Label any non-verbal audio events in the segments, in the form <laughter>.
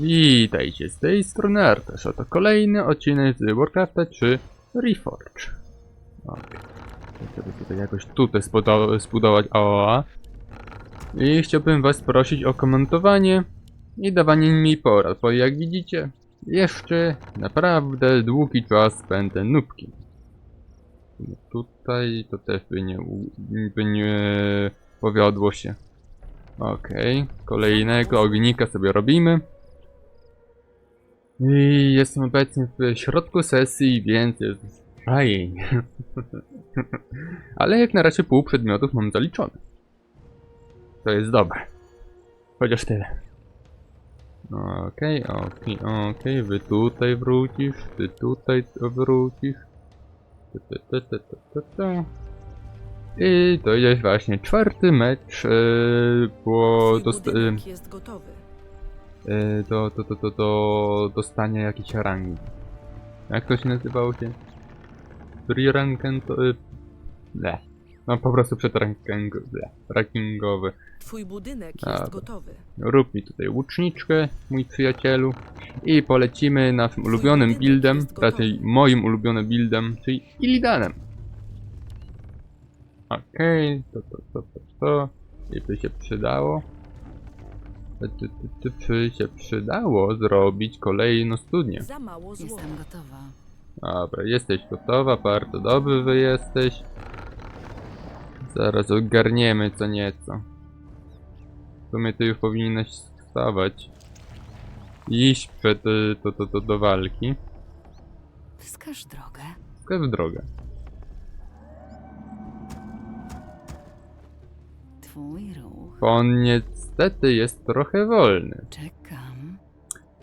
Witajcie, z tej strony Artesz, oto kolejny odcinek z Warcrafta 3 Reforge. Okej. Żeby tutaj jakoś tutaj zbudować AOA. I chciałbym was prosić o komentowanie i dawanie mi porad, bo jak widzicie, jeszcze naprawdę długi czas będę nubki. No Tutaj to też by nie, by nie powiodło się. Okej, kolejnego ognika sobie robimy. I jestem obecnie w środku sesji, więc jest fajnie. <laughs> Ale jak na razie pół przedmiotów mam zaliczone. To jest dobre. Chociaż tyle. Okej, okej, okej, wy tutaj wrócisz, ty tutaj wrócisz. Ty, ty. I to jest właśnie czwarty mecz, yy, bo budynek jest gotowy. Yy, do, do, do, do, do dostania jakiejś rangi. Jak to się nazywało się? Free ranken to... Yy, ble. No po prostu przed ranking, ble, rankingowy. Twój budynek Dobra. jest gotowy. Rób mi tutaj łuczniczkę, mój przyjacielu. I polecimy naszym Twój ulubionym budynek buildem, jest gotowy. raczej moim ulubionym buildem, czyli Illidanem. Okej, to, to, to, to, to. I by się przydało. Ty, ty, ty, by się przydało zrobić kolejną studnię. Za mało złota. Jestem gotowa. Dobra, jesteś gotowa, bardzo dobry wy jesteś. Zaraz ogarniemy co nieco. W sumie ty już powinieneś wstawać. I Iść przed y, to, to, to do walki. Wskaż drogę. Tylko w drogę. Twój ruch. Bo on niestety jest trochę wolny. Czekam.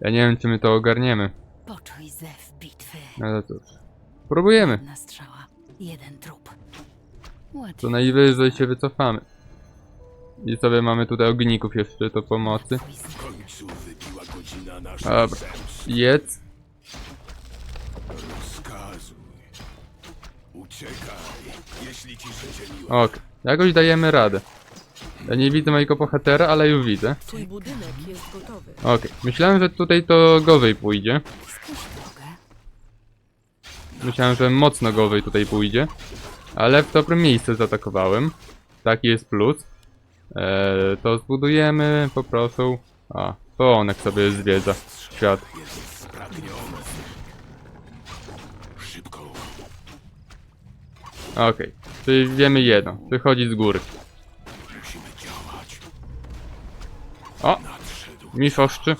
Ja nie wiem czy my to ogarniemy. Poczuj zew bitwy. No to cóż. Próbujemy. Jedna strzała. Jeden trup. Łatwiej. To najwyżej się wycofamy. I sobie mamy tutaj ogników jeszcze do pomocy. Twój zew. końcu wybiła godzina naszej Dobra. zemsty. Jedz. Rozkazuj. Uciekaj, jeśli ci życie miłe. Ok, jakoś dajemy radę. Ja nie widzę mojego bohatera, ale już widzę. Twój budynek jest gotowy. Ok, myślałem, że tutaj to gorzej pójdzie. Wskaż drogę. Myślałem, że mocno gorzej tutaj pójdzie. Ale w dobrym miejscu zaatakowałem. Taki jest plus. Eee, to zbudujemy, poproszę. A, to onek sobie zwiedza świat. Jest spragniony. Szybko. Okej, czyli wiemy jedno. Wychodzi z góry. O, misoszczy.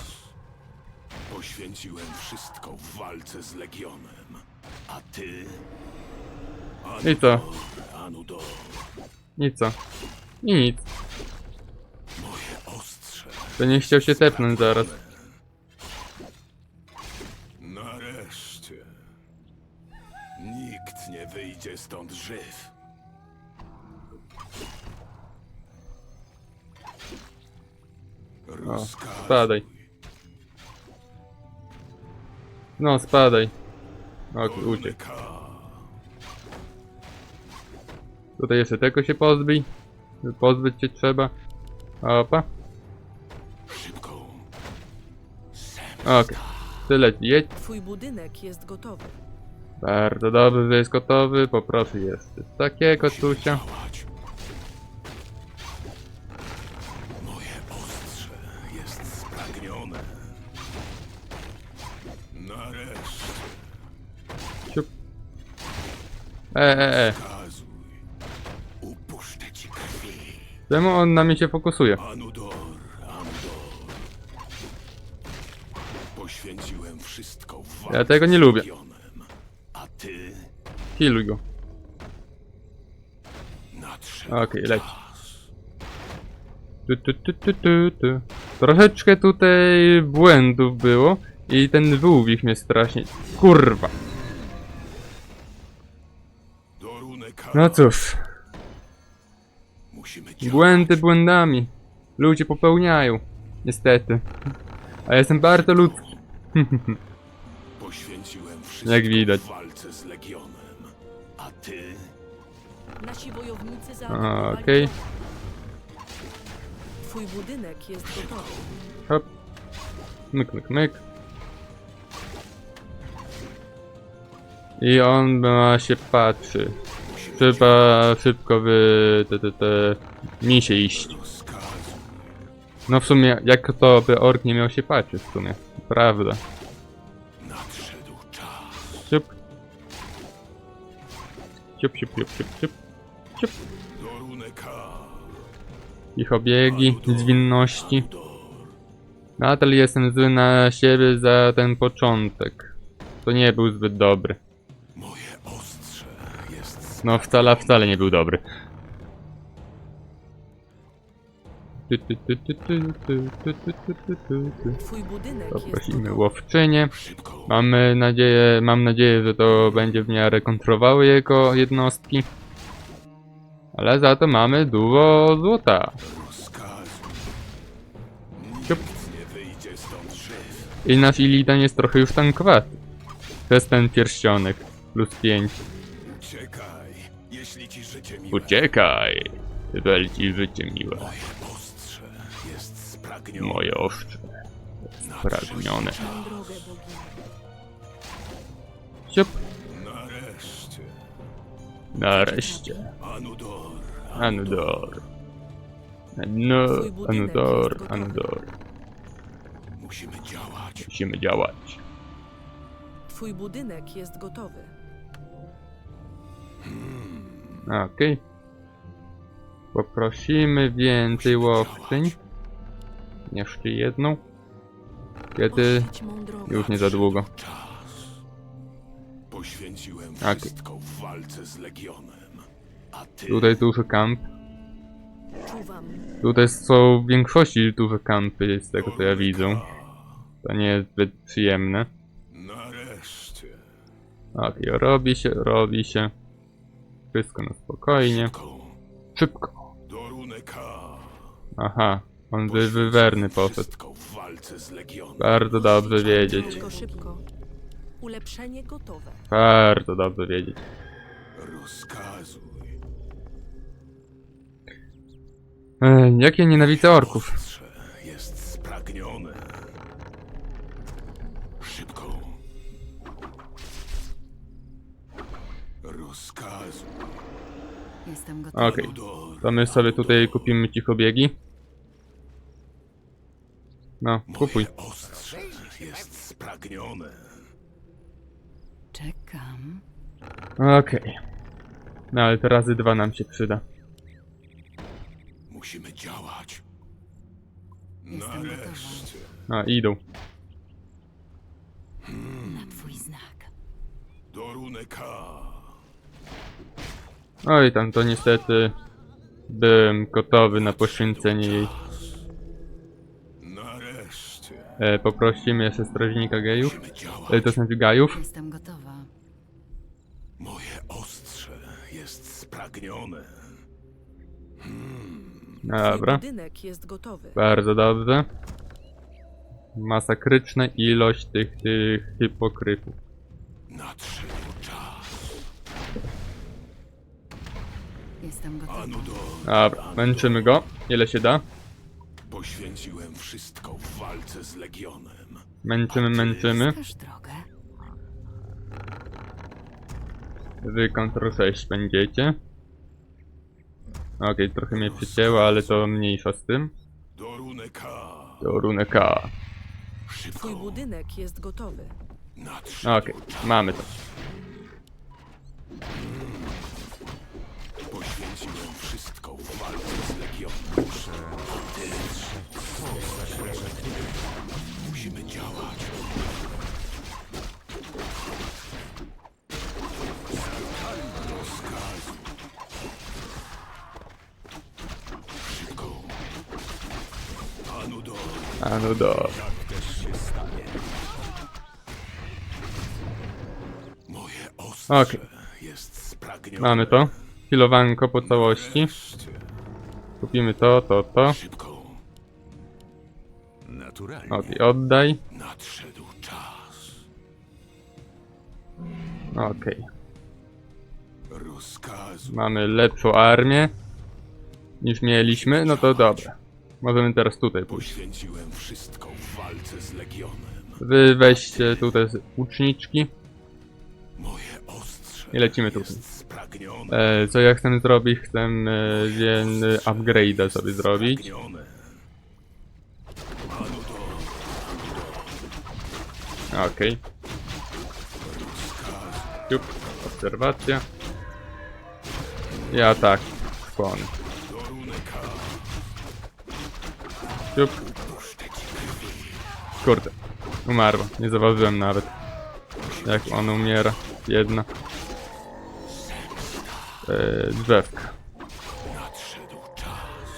Poświęciłem wszystko w walce z Legionem. A ty? I co? Anudor, I co? I nic. moje ostrze. To nie chciał się tepnąć zaraz. Spadaj. No, spadaj. Ok, uciekł. Tutaj jeszcze tego się pozbyj. Pozbyć się trzeba. Opa. Okej. Tyle jedź. Twój budynek jest gotowy. Bardzo dobrze, że jest gotowy. Poproszę jeszcze takiego tusia. E, e, e. Czemu on na mnie się fokusuje? Poświęciłem wszystko tego nie lubię. Legionem. A ty go. nadszedł Okej, leć. Tu, tu, tu, tu, tu, tu. Troszeczkę tutaj błędów było. I ten wyłwich mnie strasznie... Kurwa. No cóż. Błędy błędami. Ludzie popełniają. Niestety. A ja jestem bardzo ludzki. <laughs> Poświęciłem wszystko Jak widać. w walce z Legionem. A ty Nasi wojownicy A, zaatakowali okej. wroga. Twój budynek jest gotowy. Hop. Myk, myk, myk. I on ma się patrzy. Trzeba szybko wy... te, te, te... misie iść. No w sumie, jak to by ork nie miał się patrzeć w sumie. Prawda. Siup, siup, siup, siup, siup. Siup. Doruneka. Ich obiegi, zwinności. Nadal jestem zły na siebie za ten początek. To nie był zbyt dobry. No wcale, wcale nie był dobry. Poprosimy łowczynię. Mamy nadzieję, mam nadzieję, że to będzie w miarę kontrolowały jego jednostki. Ale za to mamy dużo złota. Ciup. I nasz Illidan jest trochę już tankowaty. To jest ten pierścionek. Plus 5. Uciekaj! Wel ci życie miłe. Moje ostrze jest spragnione. Moje ostrze. Spragnione. Siup. Nareszcie. Nareszcie. Anudor. Anudor. No, Anudor, Anudor. Musimy działać. Musimy działać. Twój budynek jest gotowy. Okej. Poprosimy więcej łowczyń. Jeszcze jedną. Kiedy? Już nie za długo. Poświęciłem Tak. wszystko w walce z Legionem. Tutaj duży kamp. Tutaj są w większości duże kampy, z tego co ja widzę. To nie jest zbyt przyjemne. nareszcie. Okej, robi się, robi się. Wszystko na spokojnie. Szybko. Aha, on wy wywerny poszedł. Bardzo dobrze wiedzieć. Szybko. Ulepszenie gotowe. Bardzo dobrze wiedzieć. Rozkazuj. Ej, jak ja nienawidzę orków. Jest spragnione. Szybko. Rozkazuj. Jestem gotowa. Okej, to my sobie tutaj kupimy cichobiegi. No, kupuj. Moje ostrze jest spragnione. Czekam. Okej. No ale to razy dwa nam się przyda. Musimy działać. Jestem Nareszcie. A, idą. Na twój znak. Doruneka. Oj, tam to niestety byłem gotowy na poświęcenie jej. Nareszcie. E, poprosimy jeszcze strażnika gejów. Musimy działać. E, to znaczy gajów. Jestem gotowa. Moje ostrze jest spragnione. Dobra, Twój budynek jest gotowy. bardzo dobrze. Masakryczna ilość tych, tych hipokrytów. Nadszedł czas. Jestem gotowa. Dobra, męczymy go. Ile się da? Poświęciłem wszystko w walce z Legionem. Męczymy, męczymy. Wskaż drogę. Wy Ctrl 6 będziecie. Okej, trochę mnie przycięło, ale to mniejsza z tym. Doruneka. To runeka. Twój Szybko. budynek jest gotowy. Nadszedł Okej, mamy to. Straciłem wszystko w walce z Legionem. Musimy działać. Do... A no do. Moje jest spragnione. Mamy to. Kilowanko po całości. Kupimy to, to, to. Szybko. Naturalnie. Okej, oddaj. Nadszedł czas. Okej. Rozkazu. Mamy lepszą armię niż mieliśmy, no to dobra. Możemy teraz tutaj pójść. Poświęciłem wszystko w walce z Legionem. Wy weźcie tutaj ostrze i lecimy spragnione. E, co ja chcę zrobić? Chcę e, wiem, upgrade'a sobie zrobić. Okej. Ciup, obserwacja. Ja tak, skłon. Ciup. Kurde, umarła. Nie zauważyłem nawet. Jak ona umiera. Jedna. E, drzewka. Nadszedł czas.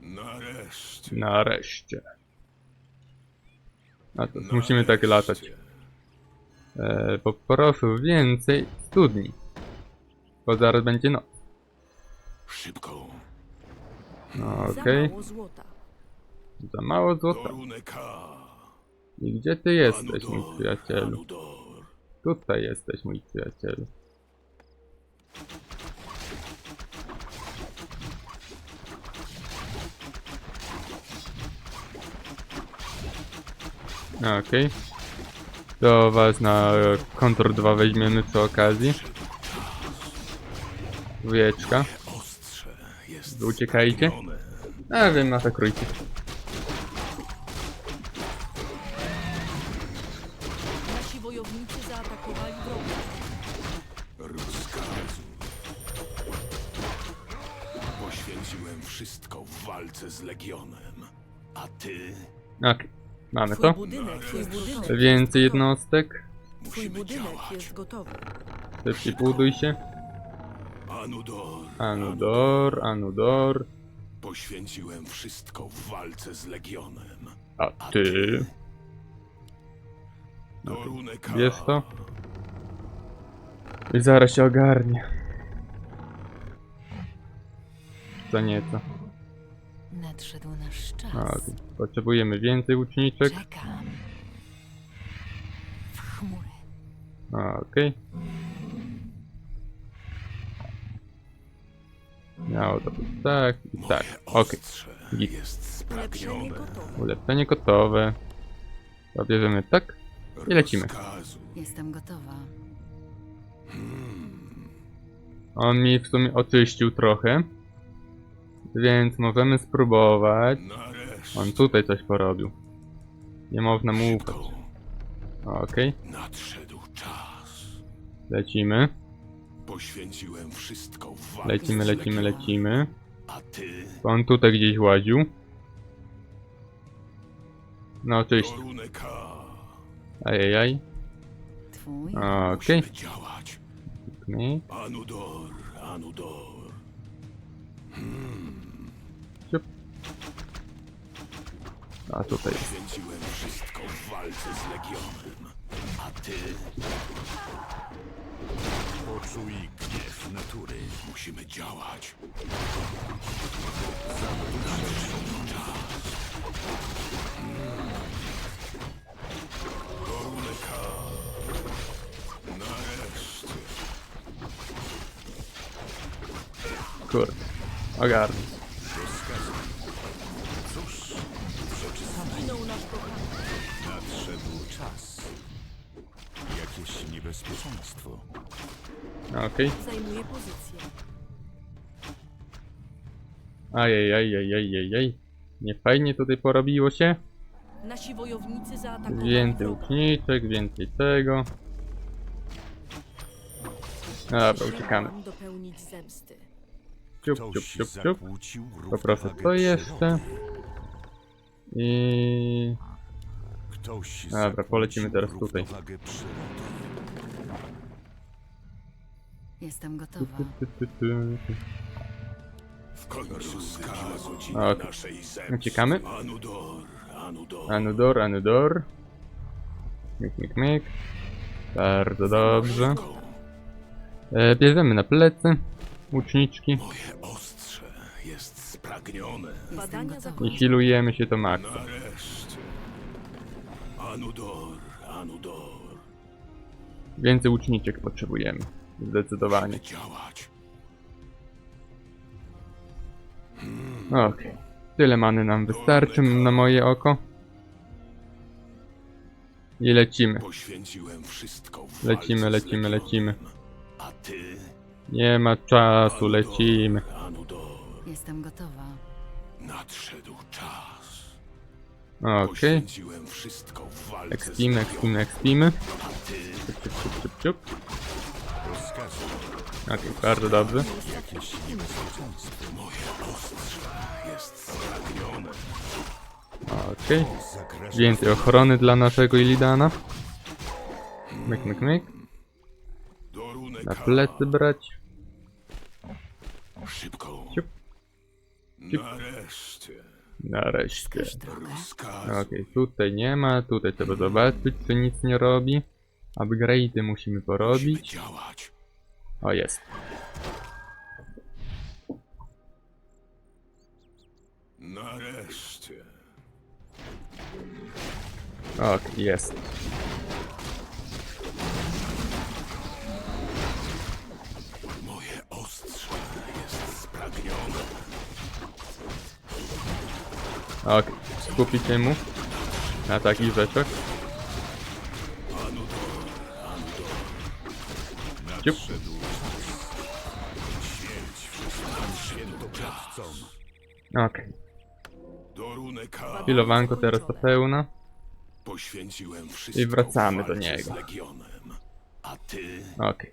Nareszcie. Nareszcie. A to musimy tak latać. E, poproszę więcej studni. Bo zaraz będzie noc. Szybko. No, Za Okej, mało złota. za mało złota. I gdzie ty jesteś, mój przyjacielu? Tutaj jesteś, mój przyjacielu. Okej. To was na kontur 2 weźmiemy przy okazji. Wieczka. Uciekajcie? A wiem, atakrujcie. Nasi wojownicy zaatakowali wroga. Rozkazu. Poświęciłem wszystko w walce z Legionem. A ty? Okej, mamy Twój to. budynek, twój budynek, Więcej jednostek. twój Musimy budynek działać. jest gotowy. Szybciej buduj się. Anudor. Anudor, Anudor. Poświęciłem wszystko w walce z Legionem. A ty? Doruneka. Wiesz to? I zaraz się ogarnie. Za nieco. Nadszedł nasz czas. Okej. Potrzebujemy więcej uczniczek. Czekam. W chmury. Okej. Miało to być tak i tak. Okej. Git. jest Ulepszenie spragnione. gotowe. Ulepszenie gotowe. To bierzemy tak. I lecimy. Rozkazu. Jestem gotowa. On mi w sumie oczyścił trochę. Więc możemy spróbować. On tutaj coś porobił. Nie można mu ufać. Okej, Nadszedł czas. lecimy. Poświęciłem wszystko w walce Lecimy, z lecimy, lecimy. A ty? On tutaj gdzieś łaził. No oczywiście. Ajajaj. Twój? Okej. Musimy działać. Okay. Anudor, Anudor. A tutaj. Poświęciłem wszystko w walce z Legionem. A ty? Poczuj gniew natury. Musimy działać. Nadszedł czas. Doruneka. Nareszcie. Kurde. Ogarnę. Okej. Zajmuje pozycję. Ajajajajajajaj. Nie fajnie tutaj porobiło się. Nasi wojownicy zaatakowali Więcej wroga. więcej tego. Dobra, uciekamy. dopełnić zemsty. Ciup, ciup, ciup, ciup. Poproszę to jeszcze. I... Dobra, polecimy teraz tutaj. Jestem gotowa. Ty, ty, ty. W końcu naszej zemsty. Uciekamy. Anudor, Anudor. Anudor, Anudor. Myk, myk, myk. Bardzo dobrze. E, bierzemy na plecy. Łuczniczki. Moje ostrze jest spragnione. Badania. I zakończone. healujemy się to maksa. Nareszcie. Anudor, Anudor. Więcej łuczniczek potrzebujemy. Zdecydowanie. Działać. Okej. Tyle many nam wystarczy na moje oko. I lecimy. Poświęciłem wszystko Lecimy, lecimy, lecimy. A ty? Nie ma czasu, lecimy. Jestem gotowa. nadszedł czas. Okej. Poświęciłem wszystko w walce Ekspimy, ekspimy, ekspimy. A ty? Ciup, ciup, ciup, ciup, Okej, bardzo dobrze. Moje ostrze jest spragnione. Okej. Więcej ochrony dla naszego Ilidana. Myk, myk, myk. Na plecy brać. Szybko. Ciup. Ciup. Nareszcie. Nareszcie. Okej, tutaj nie ma. Tutaj trzeba zobaczyć, czy nic nie robi. Upgrade'y musimy Musimy porobić. O, jest. Nareszcie. Okej, jest. Moje ostrze jest spragnione. Okej, skupić się mu na takich rzeczach. Ciup. Pilowanko teraz to pełna. Poświęciłem wszystko I wracamy do niego. A ty? Okej,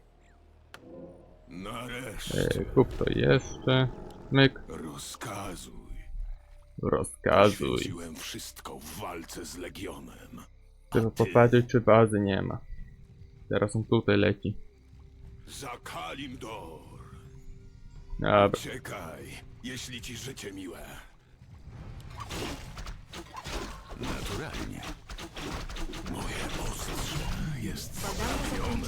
okay. kup to jeszcze. Myk, Rozkazuj. rozkazuj. Poświęciłem wszystko w walce z Legionem. Trzeba popatrzeć, czy bazy nie ma. Teraz on tutaj leci. Za Kalimdor. Dobra, Czekaj, jeśli ci życie miłe. Naturalnie. Moje ostrze jest spragnione.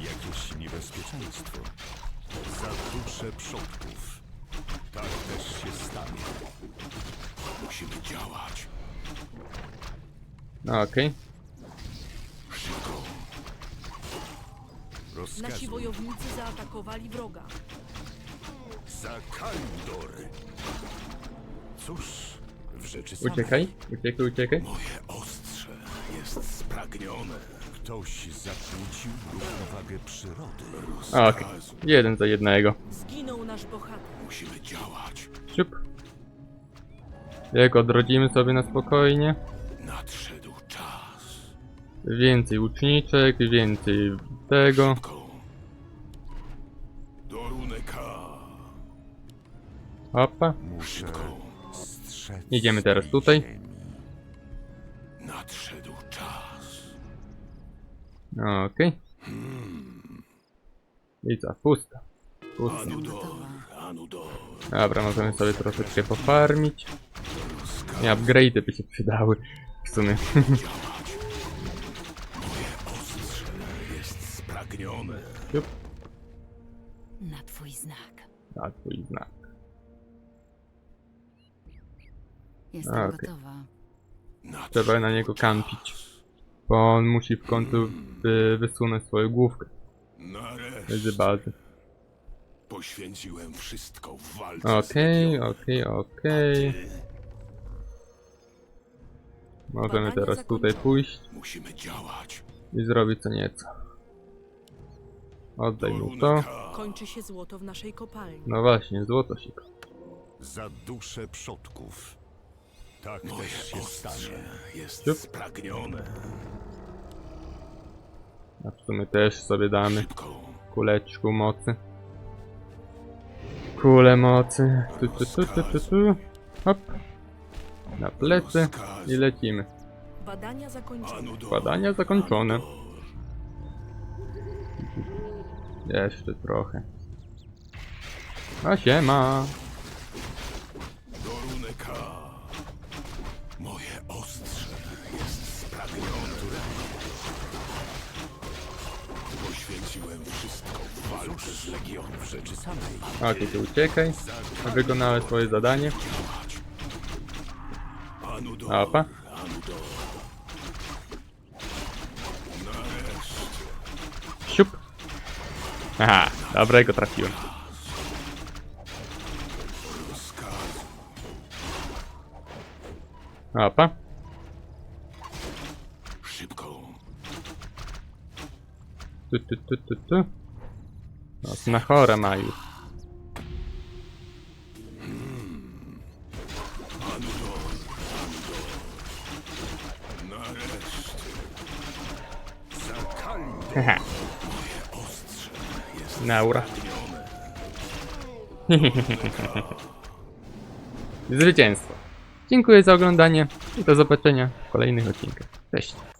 Jakieś niebezpieczeństwo. Za duszę przodków. Tak też się stanie. Musimy działać. okej. Szybko. Nasi wojownicy zaatakowali wroga. Za Kalimdor. Cóż, w rzeczy samej. Uciekaj, uciekaj, uciekaj. Moje ostrze jest spragnione. Ktoś zakłócił równowagę przyrody. Okej, jeden za jednego. Zginął nasz bohater. Musimy działać. Ciup. Jak odrodzimy sobie na spokojnie. Nadszedł czas. Więcej łuczniczek, więcej tego. Szybko. Do runeka. Hopa. Muszę strzec Idziemy teraz tutaj. Nadszedł czas. Okej. I co, pusta. Pusta. Dobra, możemy sobie troszeczkę pofarmić. I upgrade'y by się przydały. W sumie. Działać. Moje ostrze jest spragnione. Ciup. Na twój znak. A twój znak. Jestem A, okej. gotowa. Trzeba na niego kampić. Bo on musi w końcu y, wysunąć swoją główkę Nareszcie. z bazy. Poświęciłem wszystko w walce z Okej, Legionem. okej, okej. Ty Możemy Badanie teraz tutaj pójść musimy działać. i zrobić co nieco. Oddaj mu to. Kończy się złoto w naszej kopalni. No właśnie, złoto się. Za duszę przodków. Tak Moje też się stanie. jest Ciup. spragnione. A w sumie też sobie damy Szybko. kuleczku mocy. Kule mocy. Tu, tu, tu, tu, tu, tu. Hop. Na plecy i lecimy. Badania zakończone. Anudor, Badania zakończone. Anudor. Jeszcze trochę. A siema. Walusz ty uciekaj. Wykonałeś swoje zadanie. Panu. Opa. Siup. Aha, dobrego trafiłem. Opa. Szybko. Tu, tu, tu, tu, tu. No, na chore. Zakalnie. Hehe. <laughs> Zwycięstwo. Dziękuję za oglądanie i do zobaczenia w kolejnych odcinkach. Cześć.